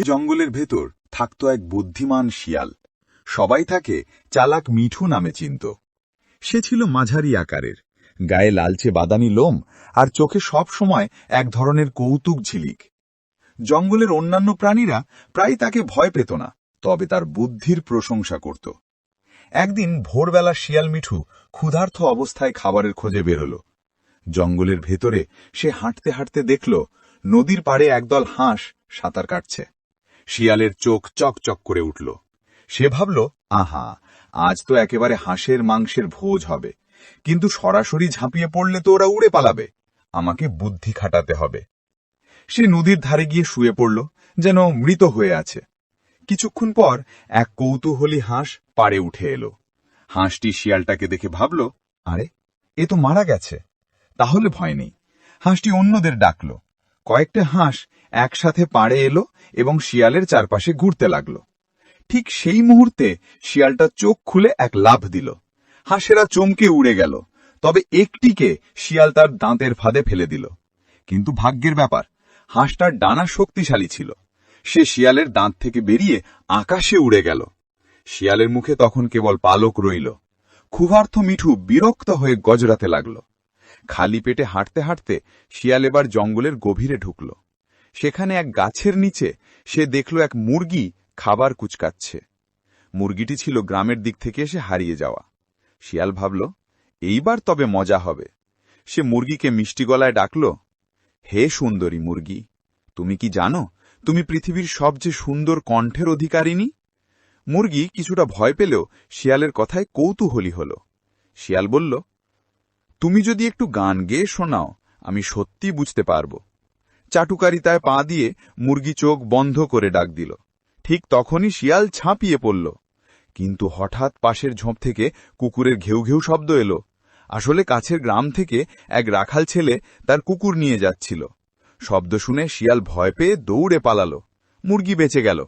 জঙ্গলের ভেতর থাকত এক বুদ্ধিমান শিয়াল। সবাই তাকে চালাক মিঠু নামে চিনত। সে ছিল মাঝারি আকারের। গায়ে লালচে বাদামি লোম আর চোখে সব সময় এক ধরনের কৌতুক ঝিলিক। জঙ্গলের অন্যান্য প্রাণীরা প্রায় তাকে ভয় পেত না, তবে তার বুদ্ধির প্রশংসা করত। একদিন ভোরবেলা শিয়াল মিঠু ক্ষুধার্থ অবস্থায় খাবারের খোঁজে বেরোল জঙ্গলের ভেতরে সে হাঁটতে হাঁটতে দেখল, নদীর পাড়ে একদল হাঁস সাঁতার কাটছে। শিয়ালের চোখ চকচক করে উঠল। সে ভাবল, আহা, আজ তো একেবারে হাঁসের মাংসের ভোজ হবে। কিন্তু সরাসরি ঝাঁপিয়ে পড়লে তো ওরা উড়ে পালাবে। আমাকে বুদ্ধি খাটাতে হবে। সে নদীর ধারে গিয়ে শুয়ে পড়ল, যেন মৃত হয়ে আছে। কিছুক্ষণ পর এক কৌতূহলী হাঁস পাড়ে উঠে এলো। হাঁসটি শিয়ালটাকে দেখে ভাবল, আরে, এ তো মারা গেছে। তাহলে ভয় নেই। হাঁসটি অন্যদের ডাকল। কয়েকটা হাঁস একসাথে পাড়ে এলো এবং শিয়ালের চারপাশে ঘুরতে লাগল। ঠিক সেই মুহূর্তে শিয়ালটা চোখ খুলে এক লাফ দিল। হাঁসেরা চমকে উড়ে গেল, তবে একটিকে শিয়াল তার দাঁতের ফাঁদে ফেলে দিল। কিন্তু ভাগ্যের ব্যাপার, হাঁসটার ডানা শক্তিশালী ছিল। সে শিয়ালের দাঁত থেকে বেরিয়ে আকাশে উড়ে গেল। শিয়ালের মুখে তখন কেবল পালক রইল। ক্ষুধার্থ মিঠু বিরক্ত হয়ে গজরাতে লাগল। খালি পেটে হাঁটতে হাঁটতে শিয়াল এবার জঙ্গলের গভীরে ঢুকল। সেখানে এক গাছের নিচে সে দেখল এক মুরগি খাবার কুচকাচ্ছে। মুরগিটি ছিল গ্রামের দিক থেকে এসে হারিয়ে যাওয়া। শিয়াল ভাবল, এইবার তবে মজা হবে। সে মুরগিকে মিষ্টি গলায় ডাকল, হে সুন্দরী মুরগি, তুমি কি জানো, তুমি পৃথিবীর সবচেয়ে সুন্দর কণ্ঠের অধিকারিণী? মুরগি কিছুটা ভয় পেলেও শিয়ালের কথায় কৌতূহলী হল। শিয়াল বলল তুমি যদি একটু গান গেয়ে শোনাও, আমি সত্যি বুঝতে পারব। চাটুকারিতায় পা দিয়ে মুরগি চোখ বন্ধ করে ডাক দিল। ঠিক তখনই শিয়াল ঝাঁপিয়ে পড়ল। কিন্তু হঠাৎ পাশের ঝোঁপ থেকে কুকুরের ঘেউ ঘেউ শব্দ এলো। আসলে কাছের গ্রাম থেকে এক রাখাল ছেলে তার কুকুর নিয়ে যাচ্ছিল। শব্দ শুনে শিয়াল ভয় পেয়ে দৌড়ে পালালো। মুরগি বেঁচে গেল।